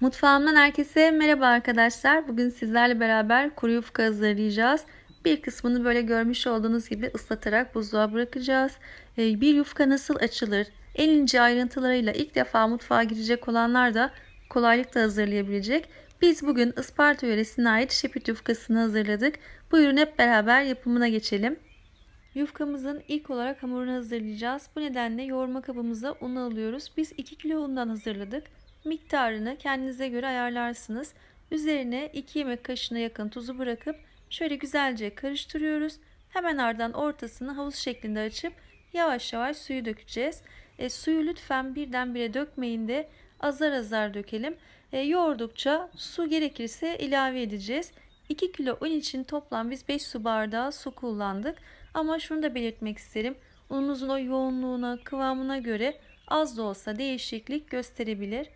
Mutfağımdan herkese merhaba arkadaşlar. Bugün sizlerle beraber kuru yufka hazırlayacağız. Bir kısmını böyle görmüş olduğunuz gibi ıslatarak buzluğa bırakacağız. Ee, Bir yufka nasıl açılır? En ince ayrıntılarıyla ilk defa mutfağa girecek olanlar da kolaylıkla hazırlayabilecek. Biz bugün Isparta yöresine ait şepit yufkasını hazırladık. Buyurun hep beraber yapımına geçelim. Yufkamızın ilk olarak hamurunu hazırlayacağız. Bu nedenle yoğurma kabımıza un alıyoruz. Biz 2 kilo undan hazırladık. Miktarını kendinize göre ayarlarsınız. Üzerine 2 yemek kaşığına yakın tuzu bırakıp şöyle güzelce karıştırıyoruz. Hemen ardından ortasını havuz şeklinde açıp yavaş yavaş suyu dökeceğiz. E, suyu lütfen birdenbire dökmeyin de azar azar dökelim. E, yoğurdukça su gerekirse ilave edeceğiz. 2 kilo un için toplam biz 5 su bardağı su kullandık. Ama şunu da belirtmek isterim. Ununuzun o yoğunluğuna, kıvamına göre az da olsa değişiklik gösterebilir.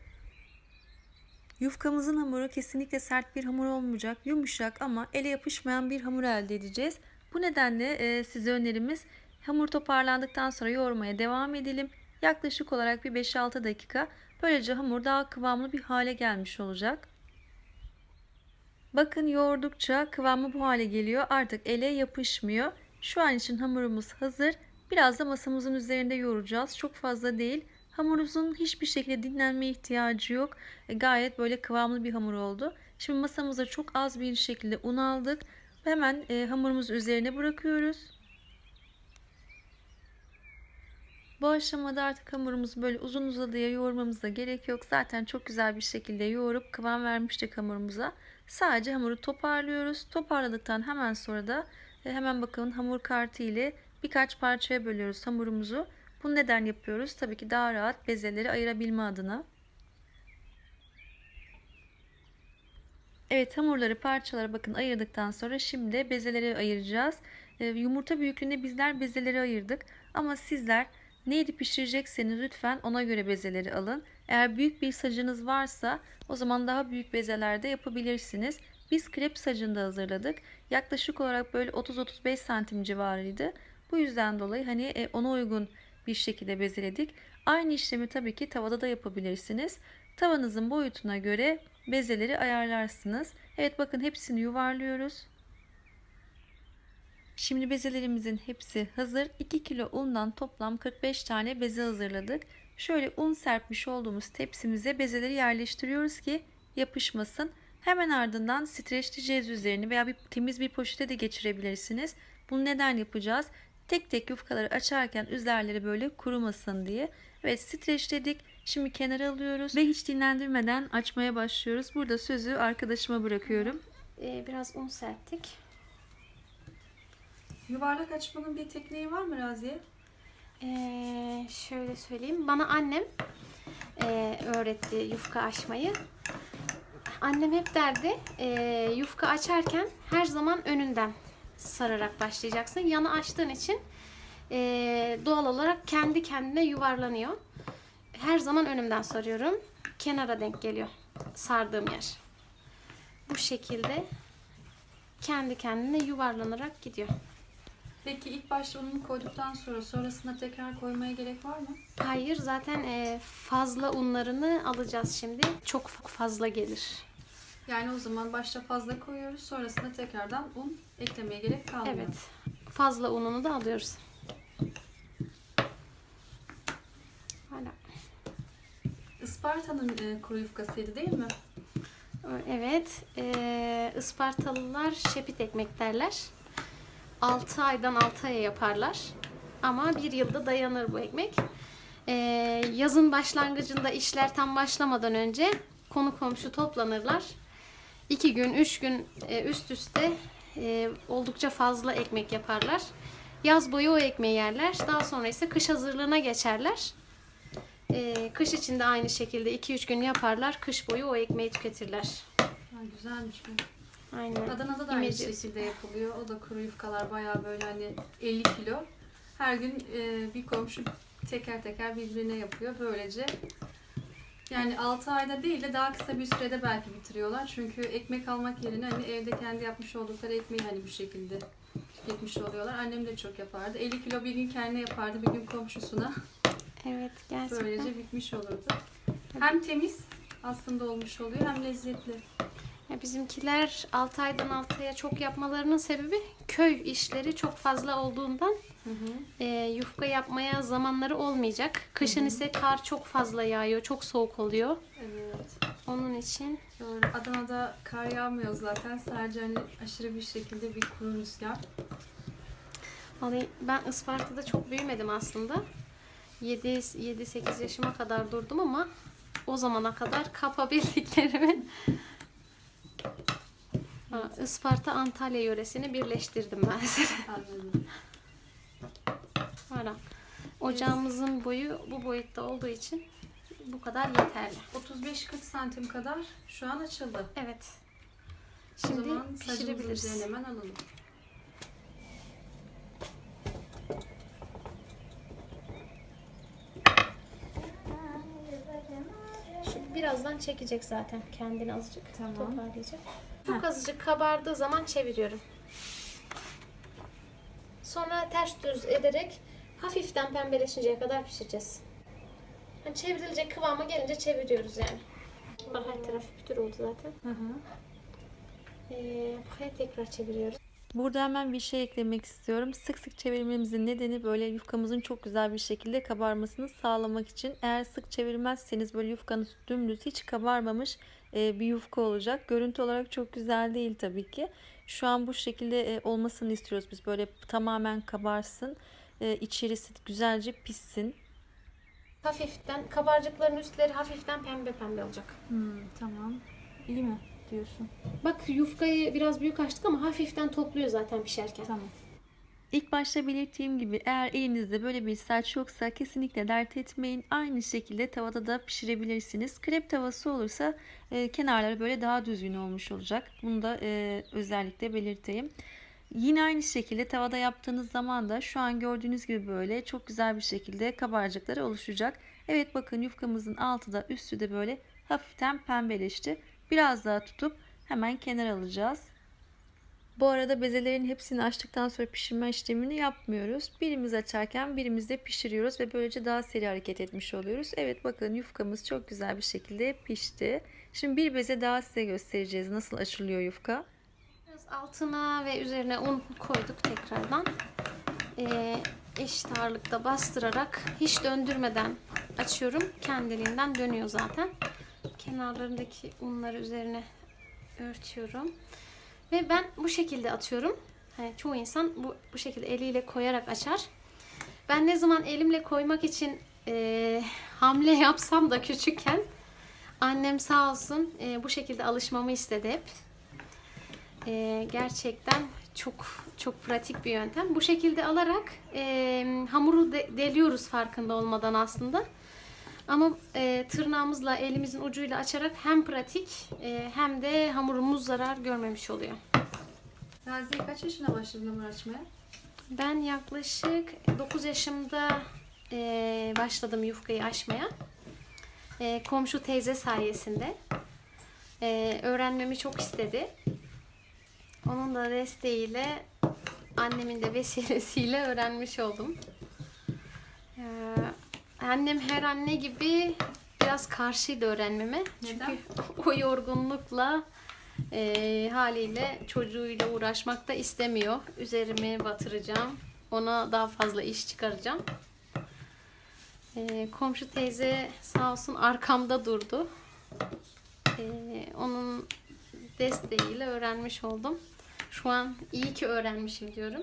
Yufkamızın hamuru kesinlikle sert bir hamur olmayacak. Yumuşak ama ele yapışmayan bir hamur elde edeceğiz. Bu nedenle e, size önerimiz hamur toparlandıktan sonra yoğurmaya devam edelim. Yaklaşık olarak bir 5-6 dakika. Böylece hamur daha kıvamlı bir hale gelmiş olacak. Bakın yoğurdukça kıvamı bu hale geliyor. Artık ele yapışmıyor. Şu an için hamurumuz hazır. Biraz da masamızın üzerinde yoğuracağız. Çok fazla değil. Hamurumuzun hiçbir şekilde dinlenmeye ihtiyacı yok. E, gayet böyle kıvamlı bir hamur oldu. Şimdi masamıza çok az bir şekilde un aldık. Hemen e, hamurumuzu üzerine bırakıyoruz. Bu aşamada artık hamurumuzu böyle uzun uzadıya yoğurmamıza gerek yok. Zaten çok güzel bir şekilde yoğurup kıvam vermiştik hamurumuza. Sadece hamuru toparlıyoruz. Toparladıktan hemen sonra da e, hemen bakın hamur kartı ile birkaç parçaya bölüyoruz hamurumuzu. Bunu neden yapıyoruz? Tabii ki daha rahat bezeleri ayırabilme adına. Evet hamurları parçalara bakın ayırdıktan sonra şimdi bezeleri ayıracağız. E, yumurta büyüklüğünde bizler bezeleri ayırdık. Ama sizler neydi pişirecekseniz lütfen ona göre bezeleri alın. Eğer büyük bir sacınız varsa o zaman daha büyük bezelerde yapabilirsiniz. Biz krep sacında hazırladık. Yaklaşık olarak böyle 30-35 santim civarıydı. Bu yüzden dolayı hani e, ona uygun bir şekilde bezeledik. Aynı işlemi tabii ki tavada da yapabilirsiniz. Tavanızın boyutuna göre bezeleri ayarlarsınız. Evet bakın hepsini yuvarlıyoruz. Şimdi bezelerimizin hepsi hazır. 2 kilo undan toplam 45 tane beze hazırladık. Şöyle un serpmiş olduğumuz tepsimize bezeleri yerleştiriyoruz ki yapışmasın. Hemen ardından streçleyeceğiz üzerini veya bir temiz bir poşete de geçirebilirsiniz. Bunu neden yapacağız? Tek tek yufkaları açarken üzerleri böyle kurumasın diye. Evet streçledik. Şimdi kenara alıyoruz ve hiç dinlendirmeden açmaya başlıyoruz. Burada sözü arkadaşıma bırakıyorum. Ee, biraz un serptik. Yuvarlak açmanın bir tekniği var mı Raziye? Ee, şöyle söyleyeyim. Bana annem e, öğretti yufka açmayı. Annem hep derdi e, yufka açarken her zaman önünden sararak başlayacaksın. Yanı açtığın için e, doğal olarak kendi kendine yuvarlanıyor. Her zaman önümden sarıyorum. Kenara denk geliyor sardığım yer. Bu şekilde kendi kendine yuvarlanarak gidiyor. Peki ilk başta ununu koyduktan sonra sonrasında tekrar koymaya gerek var mı? Hayır zaten e, fazla unlarını alacağız şimdi. Çok fazla gelir. Yani o zaman başta fazla koyuyoruz sonrasında tekrardan un eklemeye gerek kalmıyor. Evet. Fazla ununu da alıyoruz. Hala. Isparta'nın e, kuru yufkasıydı değil mi? Evet. E, Ispartalılar şepit ekmek derler. 6 aydan 6 aya yaparlar. Ama bir yılda dayanır bu ekmek. E, yazın başlangıcında işler tam başlamadan önce konu komşu toplanırlar. 2 gün, 3 gün e, üst üste e, oldukça fazla ekmek yaparlar. Yaz boyu o ekmeği yerler. Daha sonra ise kış hazırlığına geçerler. E, kış için de aynı şekilde 2-3 gün yaparlar. Kış boyu o ekmeği tüketirler. Ha, güzelmiş bu. Aynen. Adana'da da aynı İmece- şekilde yapılıyor. O da kuru yufkalar bayağı böyle hani 50 kilo. Her gün bir komşu teker teker birbirine yapıyor. Böylece yani 6 ayda değil de daha kısa bir sürede belki bitiriyorlar. Çünkü ekmek almak yerine hani evde kendi yapmış oldukları ekmeği hani bu şekilde tüketmiş oluyorlar. Annem de çok yapardı. 50 kilo bir gün kendine yapardı, bir gün komşusuna. Evet gerçekten. Böylece bitmiş olurdu. Hem temiz aslında olmuş oluyor hem lezzetli. Ya bizimkiler 6 aydan 6 aya çok yapmalarının sebebi köy işleri çok fazla olduğundan e, yufka yapmaya zamanları olmayacak. Kışın ise kar çok fazla yağıyor, çok soğuk oluyor. Evet. Onun için Doğru. Adana'da kar yağmıyor zaten. Sadece hani aşırı bir şekilde bir kuru rüzgar. Hani ben Isparta'da çok büyümedim aslında. 7-8 yaşıma kadar durdum ama o zamana kadar kapabildiklerimi Isparta Antalya yöresini birleştirdim ben size. Anladım. Voilà. Ocağımızın boyu bu boyutta olduğu için bu kadar yeterli. 35-40 santim kadar şu an açıldı. Evet. o Şimdi zaman sacımızın pişirebiliriz. hemen alalım. Şu birazdan çekecek zaten kendini azıcık. Tamam. Toparlayacak. Çok azıcık kabardığı zaman çeviriyorum. Sonra ters düz ederek hafiften pembeleşinceye kadar pişireceğiz. Yani çevrilecek kıvama gelince çeviriyoruz yani. Bak her taraf pütür oldu zaten. Hı hı. Ee, buraya tekrar çeviriyoruz. Burada hemen bir şey eklemek istiyorum. Sık sık çevirmemizin nedeni böyle yufkamızın çok güzel bir şekilde kabarmasını sağlamak için. Eğer sık çevirmezseniz böyle yufkanız dümdüz hiç kabarmamış e, bir yufka olacak. Görüntü olarak çok güzel değil tabii ki. Şu an bu şekilde e, olmasını istiyoruz biz. Böyle tamamen kabarsın. E, içerisi güzelce pişsin. Hafiften kabarcıkların üstleri hafiften pembe pembe olacak. Hmm, tamam. İyi mi diyorsun? Bak yufkayı biraz büyük açtık ama hafiften topluyor zaten pişerken. Tamam. İlk başta belirttiğim gibi eğer elinizde böyle bir saç yoksa kesinlikle dert etmeyin. Aynı şekilde tavada da pişirebilirsiniz. Krep tavası olursa e, kenarları böyle daha düzgün olmuş olacak. Bunu da e, özellikle belirteyim. Yine aynı şekilde tavada yaptığınız zaman da şu an gördüğünüz gibi böyle çok güzel bir şekilde kabarcıkları oluşacak. Evet bakın yufkamızın altı da üstü de böyle hafiften pembeleşti. Biraz daha tutup hemen kenara alacağız. Bu arada bezelerin hepsini açtıktan sonra pişirme işlemini yapmıyoruz. Birimiz açarken birimiz de pişiriyoruz ve böylece daha seri hareket etmiş oluyoruz. Evet bakın yufkamız çok güzel bir şekilde pişti. Şimdi bir beze daha size göstereceğiz nasıl açılıyor yufka. Altına ve üzerine un koyduk tekrardan. Ee, eşit ağırlıkta bastırarak hiç döndürmeden açıyorum. Kendiliğinden dönüyor zaten. Kenarlarındaki unları üzerine örtüyorum. Ve ben bu şekilde atıyorum. Hani çoğu insan bu, bu şekilde eliyle koyarak açar. Ben ne zaman elimle koymak için eee, hamle yapsam da küçükken annem sağ olsun eee, bu şekilde alışmamı istedi hep. Eee, gerçekten çok çok pratik bir yöntem. Bu şekilde alarak eee, hamuru de- deliyoruz farkında olmadan aslında. Ama eee, tırnağımızla elimizin ucuyla açarak hem pratik eee, hem de hamurumuz zarar görmemiş oluyor. Raziye kaç yaşına başladın hamur açmaya? Ben yaklaşık 9 yaşımda eee, başladım yufkayı açmaya. Eee, komşu teyze sayesinde. Eee, öğrenmemi çok istedi. Onun da desteğiyle, annemin de vesilesiyle öğrenmiş oldum. Eee, annem her anne gibi biraz karşıydı öğrenmeme. Neden? Çünkü o yorgunlukla eee, haliyle çocuğuyla uğraşmak da istemiyor. Üzerimi batıracağım. Ona daha fazla iş çıkaracağım. Eee, komşu teyze sağ olsun arkamda durdu. Eee, onun desteğiyle öğrenmiş oldum. Şu an iyi ki öğrenmişim diyorum.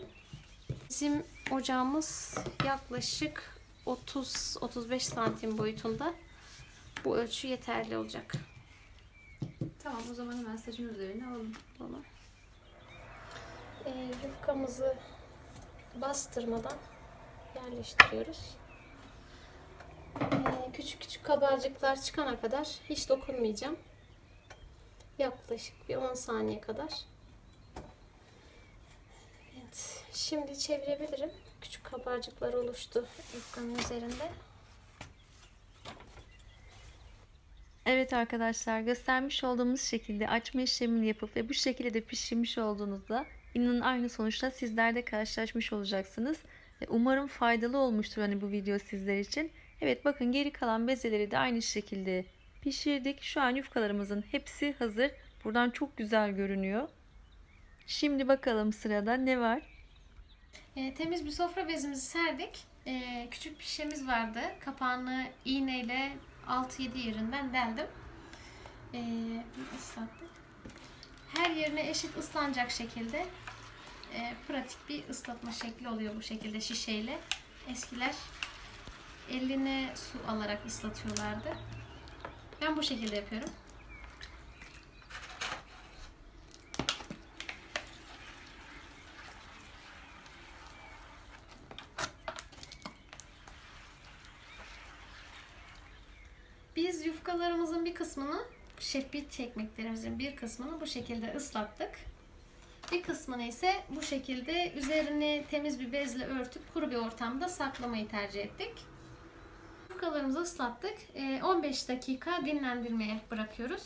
Bizim ocağımız yaklaşık 30-35 santim boyutunda. Bu ölçü yeterli olacak. Tamam o zaman hemen sacın üzerine alalım. Bunu. Ee, yufkamızı bastırmadan yerleştiriyoruz. Ee, küçük küçük kabarcıklar çıkana kadar hiç dokunmayacağım. Yaklaşık bir 10 saniye kadar. Evet, şimdi çevirebilirim. Küçük kabarcıklar oluştu yufkanın üzerinde. Evet arkadaşlar göstermiş olduğumuz şekilde açma işlemini yapıp ve bu şekilde de pişirmiş olduğunuzda inanın aynı sonuçla sizler de karşılaşmış olacaksınız. Umarım faydalı olmuştur hani bu video sizler için. Evet bakın geri kalan bezeleri de aynı şekilde pişirdik. Şu an yufkalarımızın hepsi hazır. Buradan çok güzel görünüyor. Şimdi bakalım sırada ne var? E, temiz bir sofra bezimizi serdik. E, küçük bir şişemiz vardı. Kapağını iğneyle 6-7 yerinden deldim. E, ıslattık. Her yerine eşit ıslanacak şekilde e, pratik bir ıslatma şekli oluyor bu şekilde şişeyle. Eskiler eline su alarak ıslatıyorlardı. Ben bu şekilde yapıyorum. Biz yufkalarımızın bir kısmını, şefbit ekmeklerimizin bir kısmını bu şekilde ıslattık. Bir kısmını ise bu şekilde üzerini temiz bir bezle örtüp kuru bir ortamda saklamayı tercih ettik. Yufkalarımızı ıslattık. Ee, 15 dakika dinlendirmeye bırakıyoruz.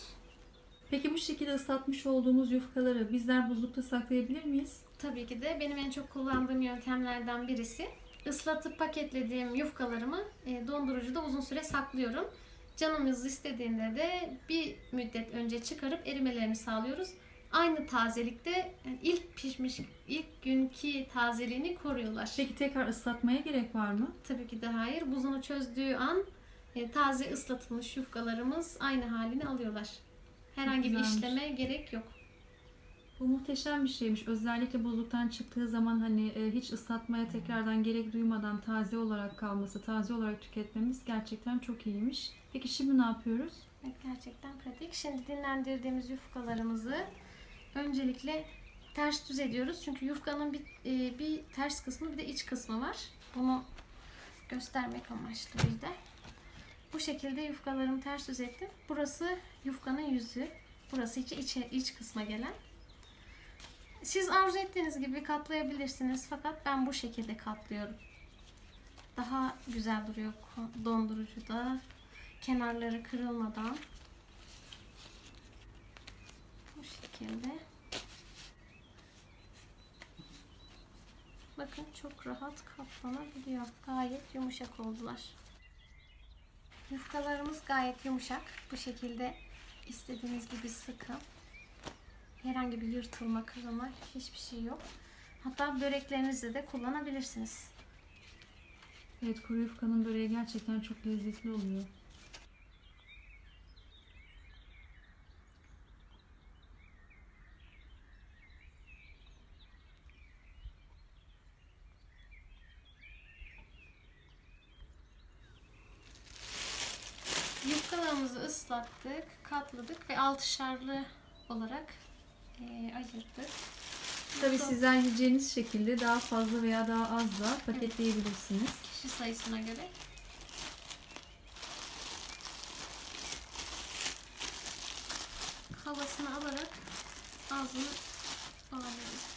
Peki bu şekilde ıslatmış olduğumuz yufkaları bizler buzlukta saklayabilir miyiz? Tabii ki de benim en çok kullandığım yöntemlerden birisi. Islatıp paketlediğim yufkalarımı e, dondurucuda uzun süre saklıyorum. Canımız istediğinde de bir müddet önce çıkarıp erimelerini sağlıyoruz. Aynı tazelikte yani ilk pişmiş, ilk günkü tazeliğini koruyorlar. Peki tekrar ıslatmaya gerek var mı? Tabii ki de hayır. Buzunu çözdüğü an e, taze ıslatılmış yufkalarımız aynı halini alıyorlar. Herhangi bir işleme gerek yok. Bu muhteşem bir şeymiş. Özellikle buzluktan çıktığı zaman hani e, hiç ıslatmaya tekrardan gerek duymadan taze olarak kalması, taze olarak tüketmemiz gerçekten çok iyiymiş. Peki şimdi ne yapıyoruz? Evet, gerçekten pratik. Şimdi dinlendirdiğimiz yufkalarımızı öncelikle ters düz ediyoruz. Çünkü yufkanın bir, e, bir ters kısmı bir de iç kısmı var. Bunu göstermek amaçlı bir de. Bu şekilde yufkalarımı ters düz ettim. Burası yufkanın yüzü. Burası içi, içe, iç kısma gelen. Siz arzu ettiğiniz gibi katlayabilirsiniz. Fakat ben bu şekilde katlıyorum. Daha güzel duruyor dondurucuda. Kenarları kırılmadan. Bu şekilde. Bakın çok rahat katlanabiliyor. Gayet yumuşak oldular. Yufkalarımız gayet yumuşak. Bu şekilde istediğiniz gibi sıkın. Herhangi bir yırtılma, kırılma hiçbir şey yok. Hatta böreklerinizde de kullanabilirsiniz. Evet kuru yufkanın böreği gerçekten çok lezzetli oluyor. Yufkalarımızı ıslattık, katladık ve altışarlı olarak eee, ayırdık. Tabii sizler yiyeceğiniz şekilde daha fazla veya daha az da paketleyebilirsiniz. Kişi sayısına göre. Havasını alarak ağzını bağlıyoruz.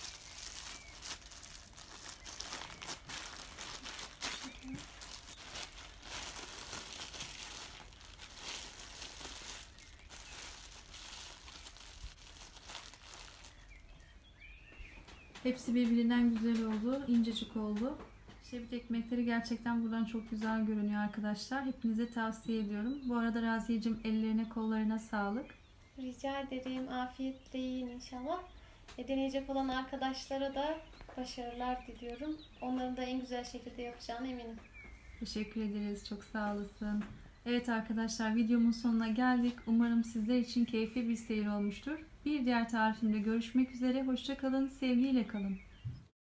Hepsi birbirinden güzel oldu, incecik oldu. Şebit ekmekleri gerçekten buradan çok güzel görünüyor arkadaşlar. Hepinize tavsiye ediyorum. Bu arada Raziyeciğim ellerine kollarına sağlık. Rica ederim. Afiyetle yiyin inşallah. E, deneyecek olan arkadaşlara da başarılar diliyorum. Onların da en güzel şekilde yapacağına eminim. Teşekkür ederiz. Çok sağ olasın. Evet arkadaşlar videomun sonuna geldik. Umarım sizler için keyifli bir seyir olmuştur. Bir diğer tarifimde görüşmek üzere. Hoşça kalın. Sevgiyle kalın.